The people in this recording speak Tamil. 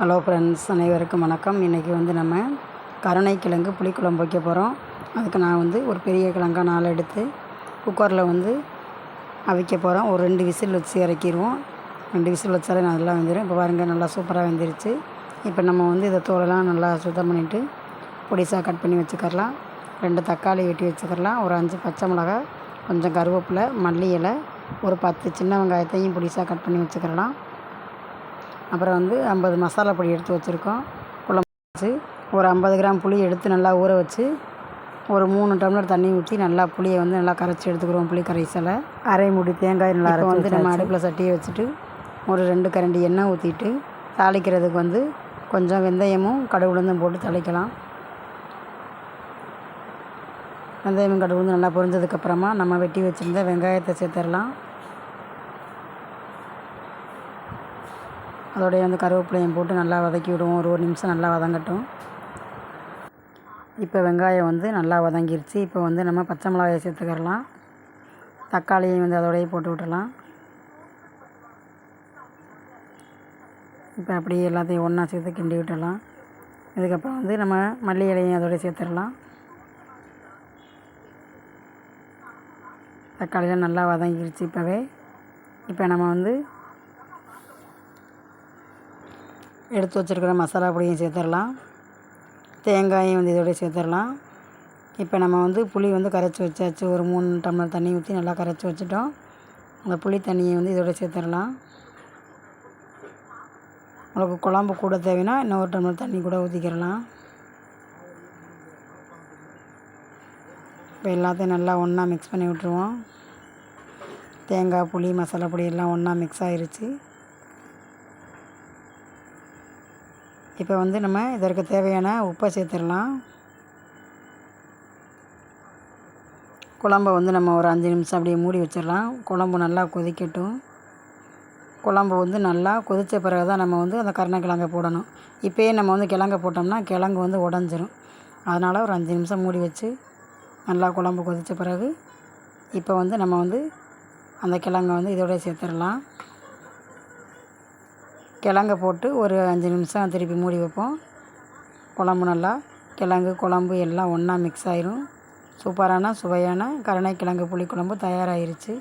ஹலோ ஃப்ரெண்ட்ஸ் அனைவருக்கும் வணக்கம். இன்றைக்கி வந்து நம்ம கருணைக்கிழங்கு புளிக்குழம்பு வைக்க போகிறோம் அதுக்கு நான் வந்து ஒரு பெரிய கிழங்கா நாள் எடுத்து குக்கரில் வந்து அவிக்க போகிறோம் ஒரு ரெண்டு விசில் வச்சு இறக்கிடுவோம். ரெண்டு விசில் வச்சாலே நல்லா வெந்துடும் இப்போ பாருங்கள் நல்லா சூப்பராக வெந்துருச்சு. இப்போ நம்ம வந்து இதை தோலெல்லாம் நல்லா சுத்தம் பண்ணிவிட்டு பொடிசாக கட் பண்ணி வச்சுக்கரலாம் ரெண்டு தக்காளி வெட்டி வச்சுக்கரலாம் ஒரு அஞ்சு பச்சை மிளகா கொஞ்சம் கருவேப்பிலை மல்லி இலை ஒரு பத்து சின்ன வெங்காயத்தையும் பொடிசாக கட் பண்ணி வச்சுக்கிறலாம். அப்புறம் வந்து ஐம்பது மசாலா பொடி எடுத்து வச்சுருக்கோம். குழம்பு வச்சு ஒரு ஐம்பது கிராம் புளி எடுத்து நல்லா ஊற வச்சு ஒரு மூணு டம்ளர் தண்ணி ஊற்றி நல்லா புளியை வந்து நல்லா கரைச்சி எடுத்துக்கிறோம் புளி கரைசலை. அரை மூடி தேங்காய் நல்லா இப்போ வந்து நம்ம அடுப்பில் சட்டியை வச்சுட்டு ஒரு ரெண்டு கரண்டி எண்ணெய் ஊற்றிட்டு தாளிக்கிறதுக்கு வந்து கொஞ்சம் வெந்தயமும் கடுகு உளுந்தும் போட்டு தாளிக்கலாம். வெந்தயம் கடுகு உளுந்து நல்லா பொரிஞ்சதுக்கப்புறமா நம்ம வெட்டி வச்சுருந்த வெங்காயத்தை சேர்த்துடலாம். அதோடைய வந்து கருவேப்பிலையும் போட்டு நல்லா வதக்கி விடுவோம். ஒரு ஒரு நிமிஷம் நல்லா வதங்கட்டும். இப்போ வெங்காயம் வந்து நல்லா வதங்கிருச்சு. இப்போ வந்து நம்ம பச்சை மிளகாயை சேர்த்துக்கிறலாம். தக்காளியும் வந்து அதோடய போட்டு விட்டுலாம் இப்போ அப்படியே எல்லாத்தையும் ஒன்றா சேர்த்து கிண்டி விட்டுடலாம். இதுக்கப்புறம் வந்து நம்ம மல்லி இலையும் அதோடய சேர்த்துடலாம். தக்காளியெலாம் நல்லா வதங்கிருச்சு இப்போவே. இப்போ நம்ம வந்து எடுத்து வச்சுருக்கிற மசாலா பொடியும் சேர்த்துடலாம். தேங்காயும் வந்து இதோடய சேர்த்துடலாம். இப்போ நம்ம வந்து புளி வந்து கரைச்சி வச்சாச்சு. ஒரு மூணு டம்ளர் தண்ணி ஊற்றி நல்லா கரைச்சி வச்சுட்டோம். அந்த புளி தண்ணியை வந்து இதோட சேர்த்துடலாம். உங்களுக்கு குழம்பு கூட தேவைன்னா இன்னொரு டம்ளர் தண்ணி கூட ஊற்றிக்கிறலாம் இப்போ எல்லாத்தையும் நல்லா ஒன்றா மிக்ஸ் பண்ணி விட்ருவோம் தேங்காய் புளி மசாலா பொடி எல்லாம் ஒன்றா மிக்ஸ் ஆகிருச்சு இப்போ வந்து நம்ம இதற்கு தேவையான உப்பை சேர்த்துடலாம். குழம்ப வந்து நம்ம ஒரு அஞ்சு நிமிஷம் அப்படியே மூடி வச்சிடலாம். குழம்பு நல்லா கொதிக்கட்டும். குழம்பு வந்து நல்லா கொதித்த பிறகு தான் நம்ம வந்து அந்த கருணக்கிழங்கை போடணும். இப்போயே நம்ம வந்து கிழங்க போட்டோம்னா கிழங்கு வந்து உடஞ்சிரும். அதனால் ஒரு அஞ்சு நிமிஷம் மூடி வச்சு நல்லா குழம்பு கொதித்த பிறகு இப்போ வந்து நம்ம வந்து அந்த கிழங்கை வந்து இதோட சேர்த்துடலாம். கிழங்க போட்டு ஒரு அஞ்சு நிமிஷம் திருப்பி மூடி வைப்போம். குழம்பு நல்லா கிழங்கு குழம்பு எல்லாம் ஒன்றா மிக்ஸ் ஆயிடும் சூப்பரான சுவையான கருணைக்கிழங்கு புளிக்குழம்பு தயாராகிருச்சு